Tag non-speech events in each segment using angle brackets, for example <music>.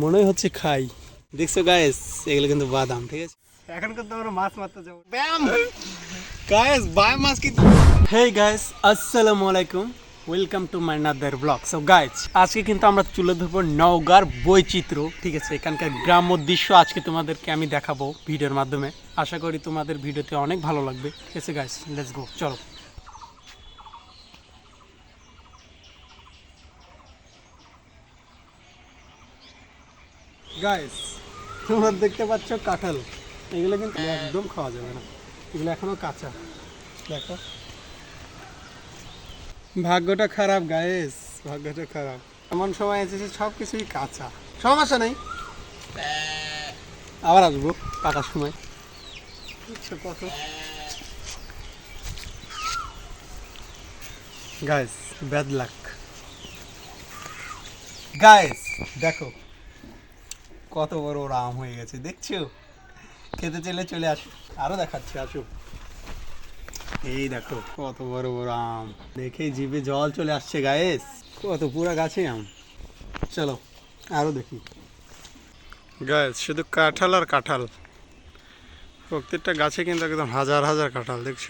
মনে হচ্ছে খাই। দেখছ গায়েস এগুলো কিন্তু বাদাম ঠিক আছে? এখন কিন্তু আমরা মাছ মারতে যাব। ব্যায়াম! গায়েস বাই মাছ কিন্তু হেই গায়েস আসসালামু আলাইকুম। Welcome to my another blog so guys আজকে কিন্তু আমরা তুলে ধরবো নওগাঁর বৈচিত্র্য ঠিক আছে? এখানকার গ্রাম্য দৃশ্য আজকে তোমাদেরকে আমি দেখাবো ভিডিওর মাধ্যমে। আশা করি তোমাদের ভিডিওতে অনেক ভালো লাগবে। ঠিক আছে গাইস লেটস গো চলো। গাইস তোমরা দেখতে পাচ্ছ কাঁঠাল। এগুলো কিন্তু একদম খাওয়া যাবে না। এগুলো এখনও কাঁচা। দেখো। ভাগ্যটা খারাপ গায়েস ভাগ্যটা খারাপ। এমন সময় এসেছে সব কিছুই কাঁচা। সমস্যা নেই। আবার আসব পাকার সময়। কত গাইস ব্যাড লাক গাইস দেখো। কত বড় ওর আম হয়ে গেছে, দেখছ? খেতে চাইলে চলে আসো, আরও দেখাচ্ছি, আসো। এই দেখো, কত বড় বড় আম দেখেই জিভে জল চলে আসছে গায়েস কত পুরা গাছে আম। চলো, আরও দেখি। গায়েস শুধু কাঁঠাল আর কাঁঠাল। প্রত্যেকটা গাছে কিন্তু একদম হাজার হাজার কাঁঠাল, দেখছ?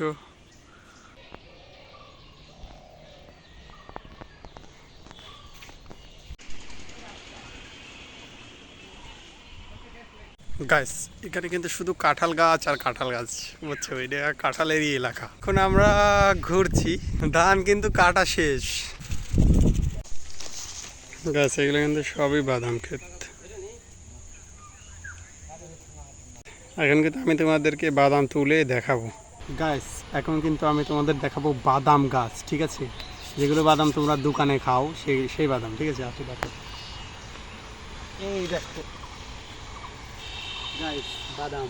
গাইস এখানে কিন্তু শুধু কাঁঠাল গাছ আর কাঁঠাল গাছ, বুঝছ? এটা কাঁঠালেরই এলাকা। এখন আমরা ঘুরছি, ধান কিন্তু কাটা শেষ। গাছ এগুলো কিন্তু সবই বাদাম ক্ষেত। এখন কিন্তু আমি তোমাদেরকে বাদাম তুলে দেখাবো। গাছ এখন কিন্তু আমি তোমাদের দেখাবো বাদাম গাছ, ঠিক আছে? যেগুলো বাদাম তোমরা দোকানে খাও, সেই সেই বাদাম, ঠিক আছে? আসো দেখো এই দেখো। গাইস বাদাম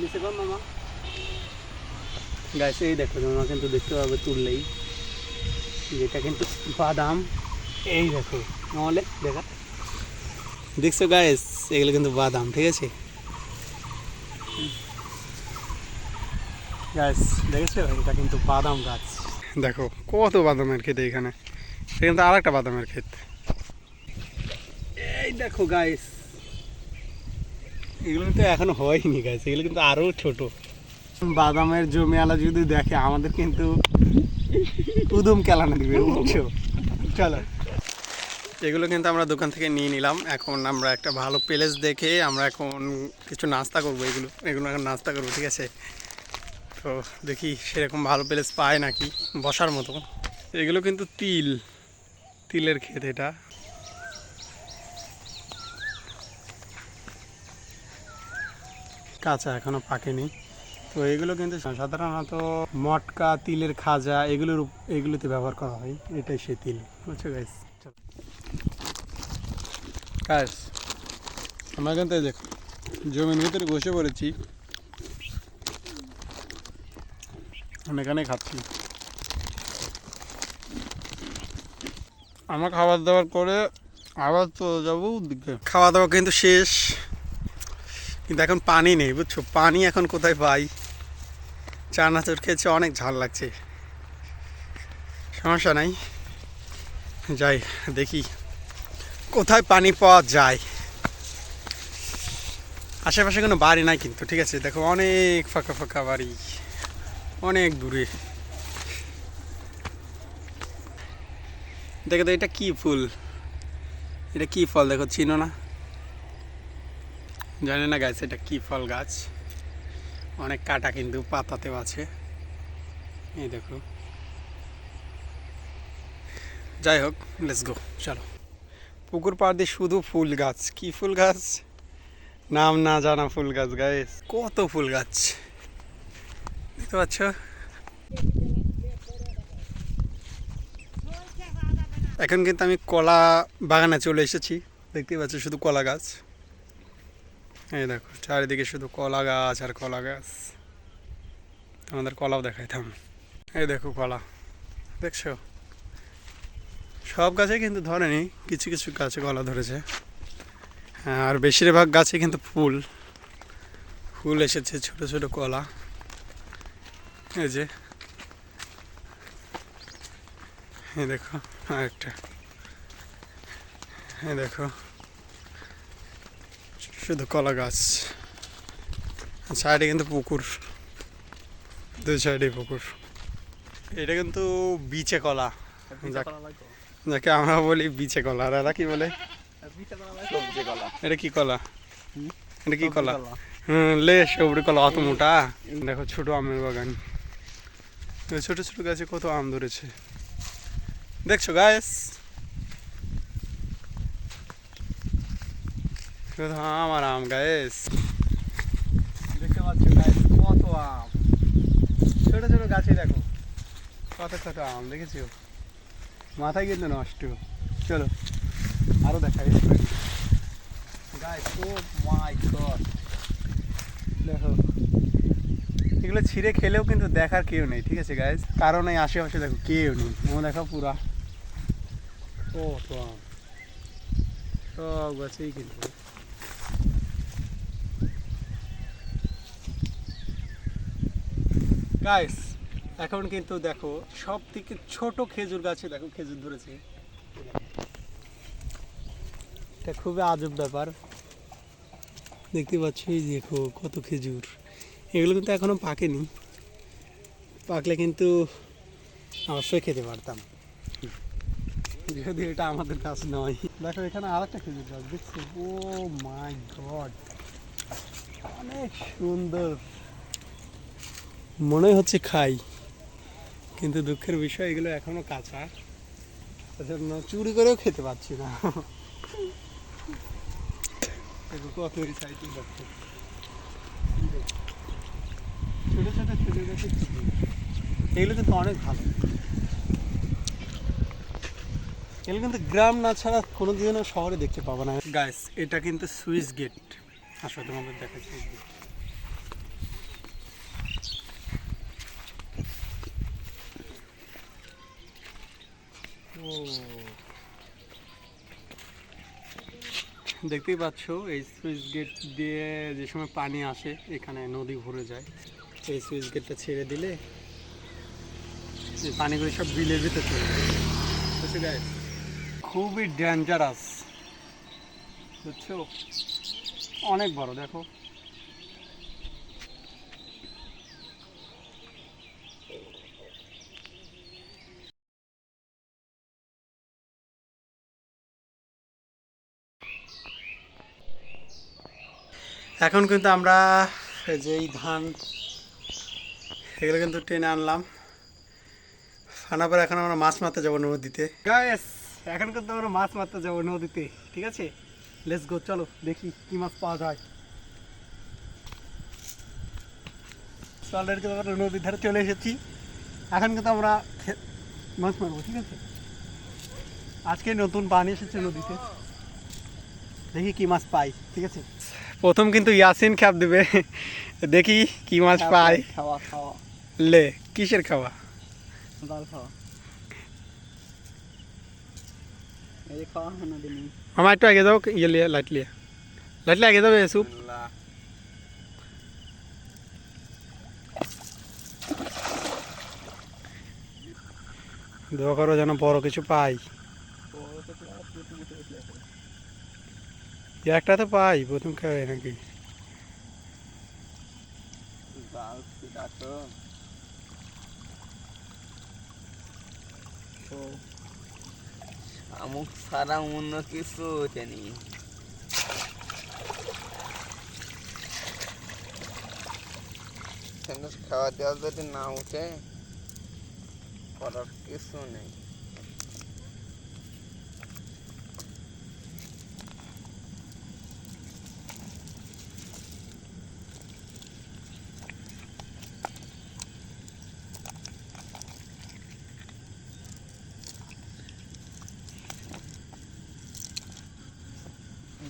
নিচে কম মামা গাইস এই দেখো মামা কিন্তু দেখতে পাবে তুললেই। যেটা কিন্তু বাদাম, এই দেখো। নহলে দেখা। দেখছ গাইস এগুলো কিন্তু বাদাম, ঠিক আছে? গাইস দেখেছ? এটা কিন্তু বাদাম গাছ। দেখো, কত বাদামের ক্ষেত এখানে এটা কিন্তু আর একটা বাদামের ক্ষেত। দেখো গাইস এগুলো তো এখনও হয়নি গাইস এগুলো কিন্তু আরও ছোট। বাদামের জমি আলা যদি দেখে, আমাদের কিন্তু উদুম কেলানো দিবে, বুঝছ? চলো। এগুলো কিন্তু আমরা দোকান থেকে নিয়ে নিলাম। এখন আমরা একটা ভালো প্লেস দেখে আমরা এখন কিছু নাস্তা করব এগুলো। এগুলো এখন নাস্তা করব, ঠিক আছে? তো দেখি সেরকম ভালো প্লেস পায় নাকি, বসার মতো। এগুলো কিন্তু তিল। তিলের ক্ষেত এটা। কাঁচা এখনও পাকেনি। তো এগুলো কিন্তু সাধারণত মটকা, তিলের খাজা, এগুলোর এগুলোতে ব্যবহার করা হয়। এটাই সে তিল। বুঝছ গাইস গাইস আমরা কিন্তু এই দেখো, জমির ভিতরে বসে পড়েছি। এখানে খাচ্ছি। আমরা খাবার দাবার করে আবার তো যাব খাওয়া দাওয়া কিন্তু শেষ। কিন্তু এখন পানি নেই, বুঝছ? পানি এখন কোথায় পাই? চানাচুর খেয়েছে, অনেক ঝাল লাগছে। সমস্যা নাই। যাই, দেখি কোথায় পানি পাওয়া যায়। আশেপাশে কোনো বাড়ি নাই কিন্তু, ঠিক আছে? দেখো, অনেক ফাঁকা ফাঁকা বাড়ি। অনেক দূরে। দেখো তো, এটা কি ফুল? এটা কি ফল? দেখো, চিনো না? জানি না গাছ এটা কি ফল গাছ? অনেক কাটা কিন্তু পাতাতেও আছে। এই দেখো। যাই হোক লেটস গো চলো। পুকুর পাড় দিয়ে শুধু ফুল গাছ। কি ফুল গাছ? নাম না জানা ফুল গাছ গাছ কত ফুল গাছ। দেখতে পাচ্ছ? এখন কিন্তু আমি কলা বাগানে চলে এসেছি। দেখতে পাচ্ছ, শুধু কলা গাছ। এই দেখো, চারিদিকে শুধু কলা গাছ আর কলা গাছ। তোমাদের কলাও দেখাইতাম। এই দেখো কলা, দেখছ? সব গাছে কিন্তু ধরেনি, কিছু কিছু গাছে কলা ধরেছে। আর বেশিরভাগ গাছে কিন্তু ফুল। ফুল এসেছে, ছোট ছোট কলা। এই যে। এই দেখো, আরেকটা। এই দেখো। শুধু কলা গাছ। সাইডে কিন্তু পুকুর। দুই সাইডে পুকুর। এটা কিন্তু বিচে কলা। যাক- আমরা বলি বিচে কলা। আর এরা কি বলে? এটা কি কলা? এটা কি কলা? হুম লে সবরি কলা অত মোটা। দেখো ছোট আমের বাগান। ছোট ছোট গাছে কত আম ধরেছে। দেখছ গাছ শুধু আম আর আম গায়েস দেখতে পাচ্ছ গাছ কত আম। ছোট ছোট গাছে দেখো। কত কত আম, দেখেছ? মাথায় কিন্তু নষ্ট। চলো, আরও দেখাই। গাছ ও মাই গড দেখো, এগুলো ছিঁড়ে খেলেও কিন্তু দেখার কেউ নেই, ঠিক আছে গাইজ কারণ এই আশেপাশে দেখো কেউ নেই। ও দেখো পুরা। ও তো আম। সব গাছেই কিন্তু। গাইস এখন কিন্তু দেখো সব থেকে ছোট খেজুর গাছে দেখো, খেজুর ধরেছে। এটা খুবই আজব ব্যাপার। দেখতে পাচ্ছ দেখো, কত খেজুর। এগুলো কিন্তু এখনও পাকেনি। পাকলে কিন্তু অবশ্যই খেতে পারতাম। যদি এটা আমাদের কাছ নয়। দেখো, এখানে আর একটা খেজুর গাছ দেখছ? ও মাই গড অনেক সুন্দর। মনে হচ্ছে খাই, কিন্তু দুঃখের বিষয় এগুলো এখনও কাঁচা। সেজন্য চুরি করেও খেতে পাচ্ছি না। ছোটো ছোটো এগুলো কিন্তু অনেক ভালো। এগুলো কিন্তু গ্রাম না ছাড়া কোনো দিনও শহরে দেখতে পাবো না। গাইস এটা কিন্তু সুইস গেট আসলে তোমাদের দেখাচ্ছি। ও দেখতেই পাচ্ছ, এই সুইচ গেট দিয়ে যে সময় পানি আসে, এখানে নদী ভরে যায়। এই সুইচ গেটটা ছেড়ে দিলে এই পানিগুলো সব বিলের ভিতরে চলে যায়? খুবই ডেঞ্জারাস বুঝছ? অনেক বড়, দেখো। এখন কিন্তু আমরা এই যে এই ধান, এগুলো কিন্তু টেনে আনলাম। আনার এখন আমরা মাছ মারতে যাব নদীতে। এখন কিন্তু আমরা মাছ মারতে যাব নদীতে, ঠিক আছে? লেটস গো চলো, দেখি কি মাছ পাওয়া যায়। অলরেডি নদীর ধারে চলে এসেছি। এখন কিন্তু আমরা মাছ মারবো, ঠিক আছে? আজকে নতুন পানি এসেছে নদীতে। দেখি কি মাছ পাই, ঠিক আছে? প্রথম কিন্তু ইয়াসিন খ্যাপ দেবে। দেখি কি মাছ পাই খাওয়া খাওয়া। লে কিসের খাওয়া? ডাল খাওয়া। এই যে খাওয়া হয় না দিন। আমার একটু আগে যাও ইয়ে লিয়ে লাইট লিয়ে। লাইট লিয়ে আগে যাবে সুপ দোয়া করো যেন বড় কিছু পাই। একটা তো পাই, প্রথম খাওয়াই নাকি? আমুক সারা অন্য কিছু জানি খাওয়া দেওয়া যদি না উঠে, করার কিছু নেই।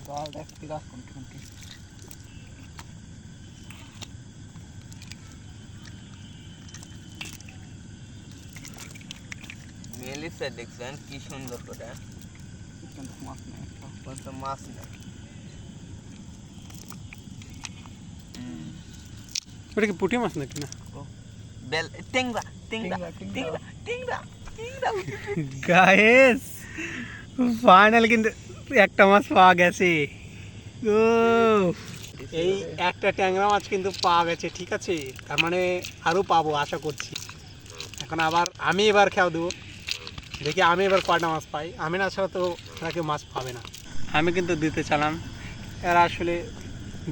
গাল দেখতে গাছ কোনটি কোনটি মেলিসা দেখছেন কি সুন্দর করে কিন্তু মাছ নেই কিন্তু মাছ নেই ওটা কি পুঁটি মাছ নাকি না বেল টেংরা টেংরা টেংরা টেংরা টেংরা গায়েস ফাইনাল কিন্তু একটা মাছ পাওয়া গেছে। ও এই একটা ট্যাংরা মাছ কিন্তু পাওয়া গেছে, ঠিক আছে? তার মানে আরও পাবো, আশা করছি। এখন আবার আমি এবার খেয়াল দেবো। দেখি আমি এবার কয়টা মাছ পাই। আমি না ছাড়া তো এরা কেউ মাছ পাবে না। আমি কিন্তু দিতে চালাম। এরা আসলে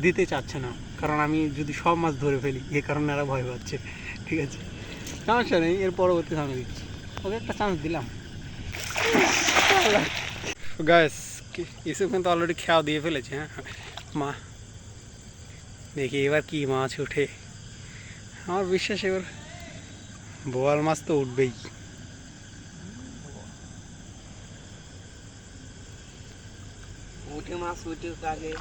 দিতে চাচ্ছে না। কারণ আমি যদি সব মাছ ধরে ফেলি, এ কারণে এরা ভয় পাচ্ছে। ঠিক আছে? সমস্যা নেই, এর পরবর্তী আমি দিচ্ছি। ওকে, একটা চান্স দিলাম। গাইস ইসু কিন্তু অলরেডি খেয়াও দিয়ে ফেলেছে হ্যাঁ মা দেখি এবার কি মাছ ওঠে আমার বিশ্বাস এবার বোয়াল মাছ তো উঠবেই উঠে মাছ উঠে আগে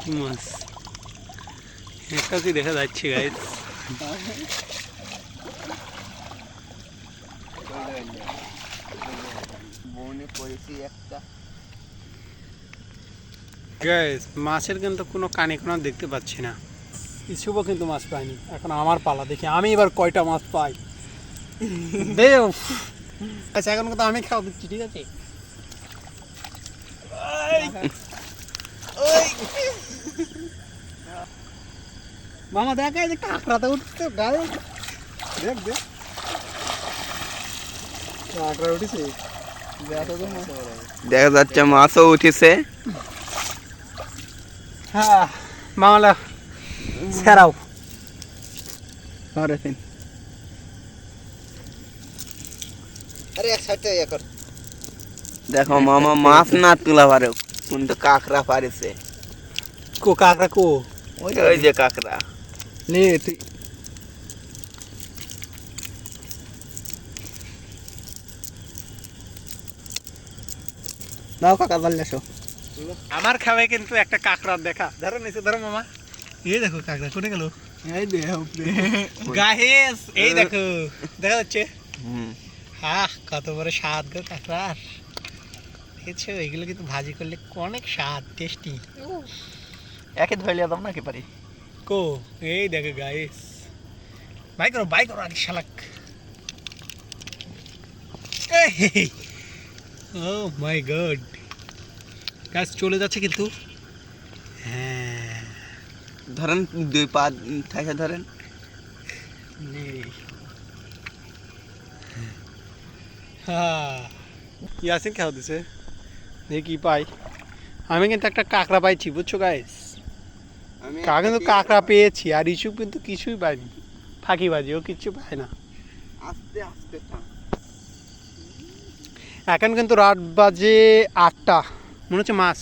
কি মাছ একটা কি দেখা যাচ্ছে গাইস বনে একটা মাছের কিন্তু কোনো কানে কোনো দেখতে পাচ্ছি না। ইসুবও কিন্তু মাছ পাইনি। এখন আমার পালা দেখি আমি এবার কয়টা মাছ পাই। দেও আচ্ছা এখন কিন্তু আমি খাওয়া দিচ্ছি ঠিক আছে? মামা দেখ এই যে কাঁকড়াতে উঠছে গায়ে দেখ দেখ। দেখা যাচ্ছে মাছও উঠেছে। হ্যাঁ মামলা সেরাও আরে এক সাইডটা ইয়ে কর। দেখো মামা মাছ না তুলা পারে কিন্তু কাঁকড়া পারেছে। কো কাঁকড়া কো? ওই যে- ওই যে কাঁকড়া। নে তুই নাও কাকা আসো আমার খাবে কিন্তু একটা কাঁকড়ার দেখা। ধরো নিচে ধরো মামা। এই দেখো কাঁকড়া কোনে গেল? এই দে <laughs> গাহেস এই দেখো দেখা যাচ্ছে। হ্যাঁ কত বড় স্বাদ গো কাঁকড়ার। দেখেছ এগুলো কিন্তু ভাজি করলে অনেক স্বাদ টেস্টি একে ধরলে দাও নাকি পারি? কো এই দেখো গাইস। বাই করো বাই করো আগে শালাক। ও মাই গড গাছ চলে যাচ্ছে কিন্তু। হ্যাঁ। ধরেন দুই পা থেকে ধরেন। নেই হ্যাঁ। ইয়াসিন খেয়াল দিছে? দেখি কি পাই। আমি কিন্তু একটা কাঁকড়া পাইছি বুঝছ গাইস কা কিন্তু কাঁকড়া পেয়েছি আর ইস্যু কিন্তু কিছুই পাইনি। ফাঁকিবাজি ও কিচ্ছু পায় না। আস্তে আস্তে এখন কিন্তু রাত বাজে আটটা। মনে হচ্ছে মাছ।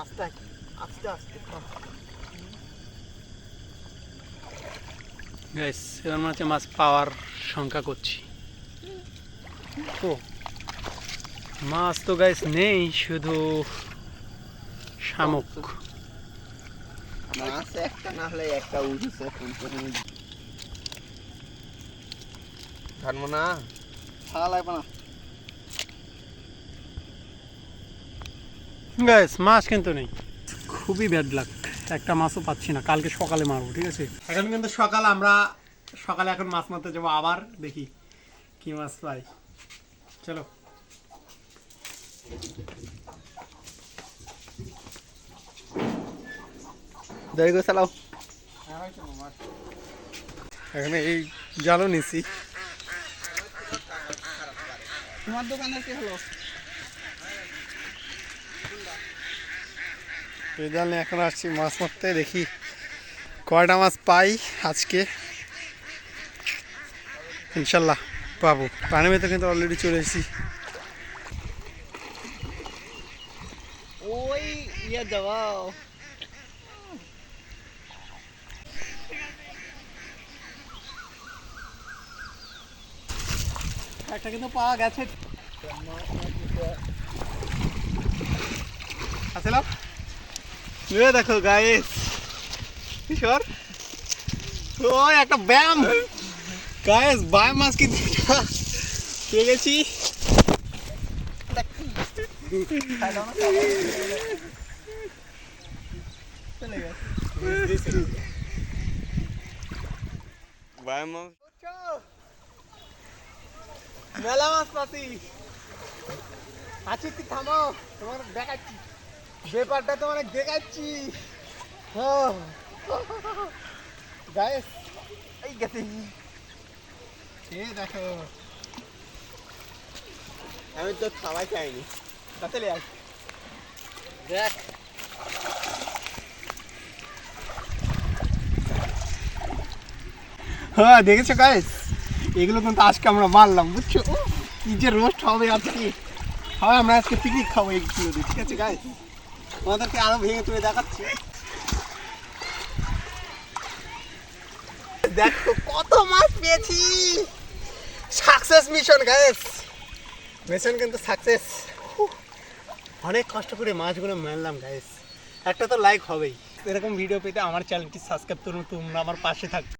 আস্তে আস্তে আস্তে। গাইস এবার মনে হচ্ছে মাছ পাওয়ার সংখ্যা করছি। ও মাছ তো গাইস নেই শুধু শামুক। মাছ একটা না হলে একটা উঠেছে ধরবো না ছাড়া লাগবে না। গাইস মাছ কিন্তু নেই। খুবই ব্যাড লাক একটা মাছও পাচ্ছি না কালকে সকালে মারবো ঠিক আছে? এখন কিন্তু সকাল আমরা সকালে এখন মাছ মারতে যাব আবার দেখি কি মাছ পাই। চলো। চালাও। এখানে এই জালও নিছি। তোমার দোকানে কি হলো? এই জাল নিয়ে এখন আসছি মাছ মারতে দেখি কয়টা মাছ পাই আজকে। ইনশাল্লাহ পাবো। পানির ভেতরে কিন্তু অলরেডি চলে এসেছি। ওই ইয়ে যাওয়াও একটা কিন্তু পাওয়া গেছে। আসলাম। এ দেখো গাইস কিশোর ওই একটা ব্যায়াম। গাইস ব্যায়াম মাছ কিন্তু একটা পেয়ে গেছি। ভাই মাছ মেলা মাছ পাতি আছি তুই থামো তোমার দেখাচ্ছি। ব্যাপারটা তোমার দেখাচ্ছি। গাইস, এই গেছে। এ দেখো। আমি তো খাওয়া চাইনি তাতে আয়। দেখ। হ্যাঁ দেখেছ গাইস এগুলো কিন্তু আজকে আমরা মারলাম, বুঝছ? কি যে রোস্ট হবে আজকে। হয়, আমরা আজকে পিকনিক খাব এইগুলো ঠিক আছে গাইস তোমাদেরকে আরও ভেঙে তুলে দেখাচ্ছি। দেখো কত মাছ পেয়েছি। সাকসেস মিশন গাইস মিশন কিন্তু সাকসেস অনেক কষ্ট করে মাছগুলো মারলাম গাইস একটা তো লাইক হবেই। এরকম ভিডিও পেতে আমার চ্যানেলটি সাবস্ক্রাইব করুন, তোমরা আমার পাশে থাকবে